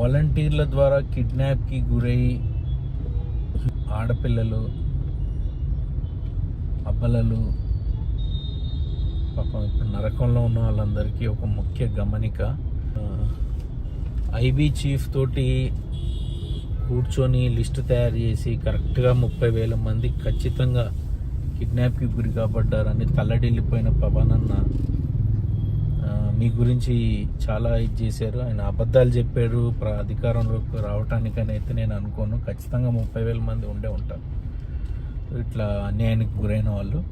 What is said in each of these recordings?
వాలంటీర్ల ద్వారా కిడ్నాప్కి గురై ఆడపిల్లలు అబ్బలలు పాపం ఇప్పుడు నరకంలో ఉన్న వాళ్ళందరికీ ఒక ముఖ్య గమనిక ఐబీ చీఫ్ తోటి కూర్చొని లిస్టు తయారు చేసి కరెక్ట్గా ముప్పై వేల మంది ఖచ్చితంగా కిడ్నాప్కి గురి కాబడ్డారని తల్లడిల్లిపోయిన పవన్ అన్న మీ గురించి చాలా ఇది చేశారు. ఆయన అబద్ధాలు చెప్పారు ప్ర- అధికారంలోకి రావటానికని అయితే నేను అనుకోను. ఖచ్చితంగా ముప్పై వేల మంది ఉండే ఉంటారు. ఇట్లా అన్యాయానికి గురైన వాళ్ళు.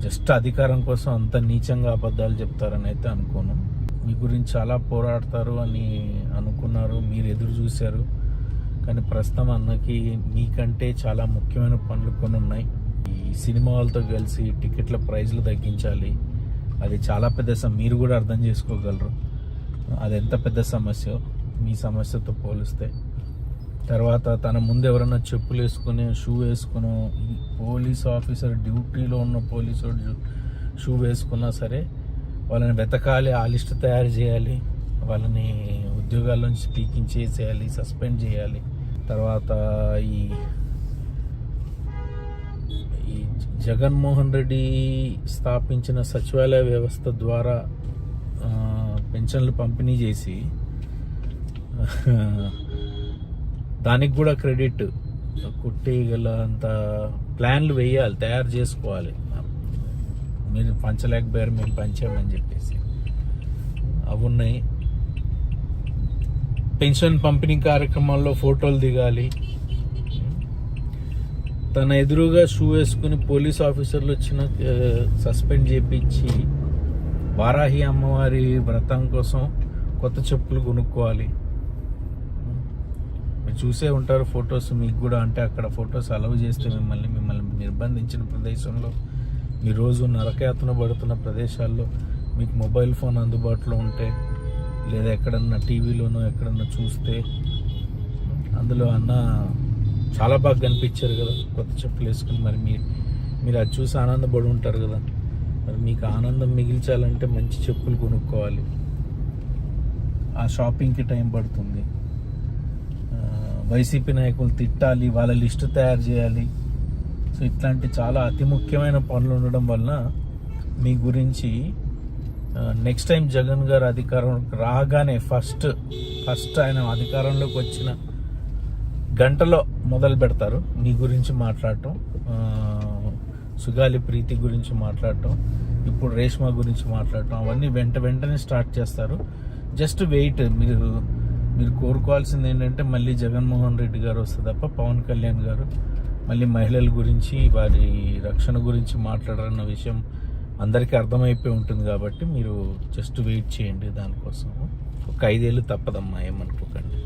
జస్ట్ అధికారం కోసం అంత నీచంగా అబద్ధాలు చెప్తారని అయితే అనుకోను. మీ గురించి చాలా పోరాడతారు అని అనుకున్నారు. మీరు ఎదురు చూశారు. కానీ ప్రస్తుతం అన్నకి మీకంటే చాలా ముఖ్యమైన పనులు కొన్ని ఉన్నాయి. ఈ సినిమా వాళ్ళతో కలిసి టికెట్ల ప్రైజ్లు తగ్గించాలి. అది చాలా పెద్ద సమ మీరు కూడా అర్థం చేసుకోగలరు. అది ఎంత పెద్ద సమస్య మీ సమస్యతో పోలిస్తే. తర్వాత తన ముందు ఎవరైనా చెప్పులు వేసుకుని షూ వేసుకుని పోలీస్ ఆఫీసర్ డ్యూటీలో ఉన్న పోలీసు షూ వేసుకున్నా సరే వాళ్ళని వెతకాలి ఆ లిస్ట్ తయారు చేయాలి వాళ్ళని ఉద్యోగాల నుంచి పీకింగ్ చేసేయాలి సస్పెండ్ చేయాలి. తర్వాత ఈ ఈ జగన్మోహన్ రెడ్డి స్థాపించిన సచివాలయ వ్యవస్థ ద్వారా పెన్షన్లు పంపిణీ చేసి దానికి కూడా క్రెడిట్ కుట్టేయగల అంత ప్లాన్లు వేయాలి తయారు చేసుకోవాలి. మీరు పంచలేకపోయారు మేము పంచామని చెప్పేసి. అవి ఉన్నాయి. పెన్షన్ పంపిణీ కార్యక్రమాల్లో ఫోటోలు దిగాలి. తన ఎదురుగా షూ వేసుకుని పోలీస్ ఆఫీసర్లు వచ్చిన సస్పెండ్ చేపించి వారాహి అమ్మవారి వ్రతం కోసం కొత్త చెప్పులు కొనుక్కోవాలి. మీరు చూసే ఉంటారు ఫొటోస్ మీకు కూడా అంటే అక్కడ ఫొటోస్ అలవ్ చేస్తే మిమ్మల్ని మిమ్మల్ని నిర్బంధించిన ప్రదేశంలో మీ రోజు నరకయాతన పడుతున్న ప్రదేశాల్లో మీకు మొబైల్ ఫోన్ అందుబాటులో ఉంటే లేదా ఎక్కడన్నా టీవీలోనో ఎక్కడన్నా చూస్తే అందులో అన్న చాలా బాగా కనిపించారు కదా కొత్త చెప్పులు వేసుకుని మరి మీరు మీరు అది చూసి ఆనందపడి ఉంటారు కదా. మరి మీకు ఆనందం మిగిల్చాలంటే మంచి చెప్పులు కొనుక్కోవాలి. ఆ షాపింగ్కి టైం పడుతుంది. వైసీపీ నాయకులు తిట్టాలి వాళ్ళ లిస్టు తయారు చేయాలి. సో ఇట్లాంటి చాలా అతి ముఖ్యమైన పనులు ఉండడం వలన మీ గురించి నెక్స్ట్ టైం జగన్ గారు అధికారం రాగానే ఫస్ట్ ఫస్ట్ ఆయన అధికారంలోకి వచ్చిన గంటలో మొదలు పెడతారు. మీ గురించి మాట్లాడటం సుగాలి ప్రీతి గురించి మాట్లాడటం ఇప్పుడు రేష్మా గురించి మాట్లాడటం అవన్నీ వెంట వెంటనే స్టార్ట్ చేస్తారు. జస్ట్ వెయిట్ మీరు మీరు కోరుకోవాల్సింది ఏంటంటే మళ్ళీ జగన్మోహన్ రెడ్డి గారు వస్తే తప్ప పవన్ కళ్యాణ్ గారు మళ్ళీ మహిళల గురించి వారి రక్షణ గురించి మాట్లాడారన్న విషయం అందరికీ అర్థమైపోయి ఉంటుంది కాబట్టి మీరు జస్ట్ వెయిట్ చేయండి దానికోసం. ఒక ఐదేళ్ళు తప్పదమ్మా ఏమనుకోకండి.